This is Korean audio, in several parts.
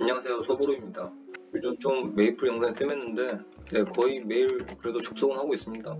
안녕하세요. 소보로입니다. 요즘 좀 메이플 영상이 뜸했는데 네, 거의 매일 그래도 접속은 하고 있습니다.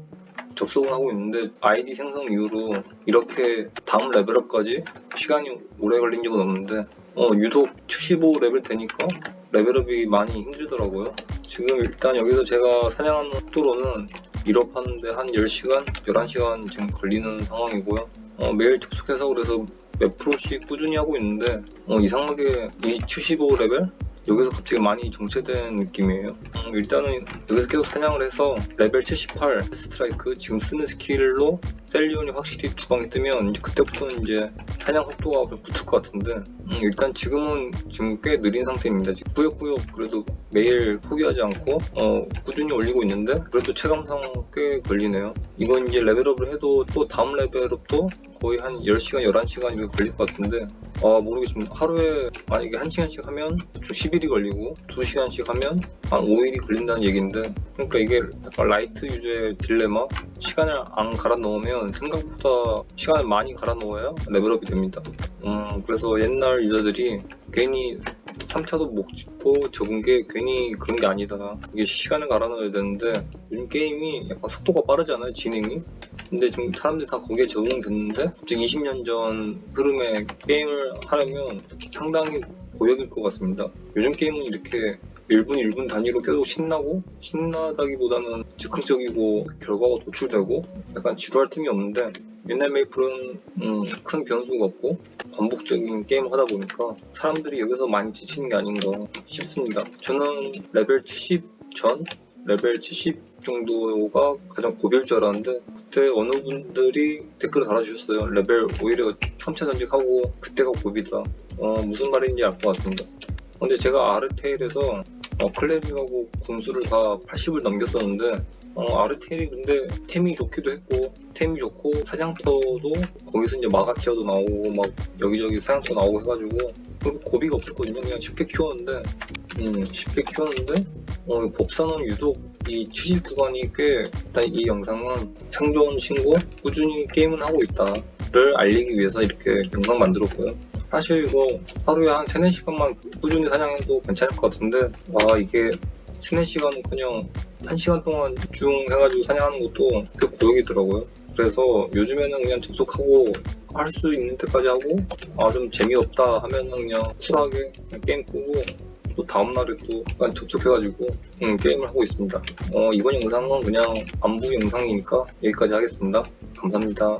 접속은 하고 있는데 아이디 생성 이후로 이렇게 다음 레벨업까지 시간이 오래 걸린 적은 없는데 어, 유독 75레벨 되니까 레벨업이 많이 힘들더라고요. 지금 일단 여기서 제가 사냥하는 속도로는 1업 하는데 한 10시간, 11시간 지금 걸리는 상황이고요. 어, 매일 접속해서 그래서 몇 프로씩 꾸준히 하고 있는데 어, 이상하게 이 75레벨 여기서 갑자기 많이 정체된 느낌이에요. 음, 일단은 여기서 계속 사냥을 해서 레벨 78 스트라이크 지금 쓰는 스킬로 셀리온이 확실히 두 방에 뜨면 이제 그때부터는 이제 사냥 속도가 좀 붙을 것 같은데 음, 일단 지금은 지금 꽤 느린 상태입니다. 지금 꾸역꾸역 그래도 매일 포기하지 않고 어, 꾸준히 올리고 있는데 그래도 체감상 꽤 걸리네요. 이건 이제 레벨업을 해도 또 다음 레벨업도 거의 한 10시간, 11시간 이렇게 걸릴 것 같은데 아 모르겠습니다. 하루에 만약에 1시간씩 하면 좀 10일이 걸리고 2시간씩 하면 한 5일이 걸린다는 얘기인데 그러니까 이게 약간 라이트 유저의 딜레마 시간을 안 갈아 넣으면 생각보다 시간을 많이 갈아 넣어야 레벨업이 됩니다. 음 그래서 옛날 유저들이 괜히 3차도 못 찍고 적은 게 괜히 그런 게 아니다. 이게 시간을 갈아 넣어야 되는데 요즘 게임이 약간 속도가 빠르잖아요, 진행이. 근데 지금 사람들이 다 거기에 적응됐는데 갑자기 20년 전 흐름의 게임을 하려면 상당히 고역일 것 같습니다. 요즘 게임은 이렇게 1분 1분 단위로 계속 신나고 신나다기보다는 즉흥적이고 결과가 도출되고 약간 지루할 틈이 없는데 옛날 메이플은 음, 큰 변수가 없고 반복적인 게임을 하다 보니까 사람들이 여기서 많이 지치는 게 아닌가 싶습니다. 저는 레벨 70 전 레벨 70 정도가 가장 고비일 줄 알았는데 그때 어느 분들이 댓글을 달아주셨어요. 레벨 오히려 3차 전직하고 그때가 고비다. 어, 무슨 말인지 알 것 같습니다. 근데 제가 아르테일에서 어, 클레릭하고 군수를 다 80을 넘겼었는데 어, 아르테일이 근데 템이 좋기도 했고 템이 좋고 사냥터도 거기서 이제 마가티아도 나오고 막 여기저기 사냥터 나오고 해가지고 고비가 없었거든요. 그냥 쉽게 키웠는데 음, 쉽게 키웠는데 어, 법사는 유독 이 79관이 꽤 일단 이 영상은 생존 신고 꾸준히 게임은 하고 있다를 알리기 위해서 이렇게 영상 만들었고요 사실 이거 하루에 한 3, 4시간만 꾸준히 사냥해도 괜찮을 것 같은데 와 이게 3, 4시간은 그냥 1시간 동안 쭉 해가지고 사냥하는 것도 꽤 고역이더라고요. 그래서 요즘에는 그냥 접속하고 할 수 있는 때까지 하고 아 좀 재미없다 하면은 그냥 쿨하게 그냥 게임 끄고 또 다음날에 또 약간 접속해가지고 음, 게임을 하고 있습니다. 어, 이번 영상은 그냥 안부 영상이니까 여기까지 하겠습니다. 감사합니다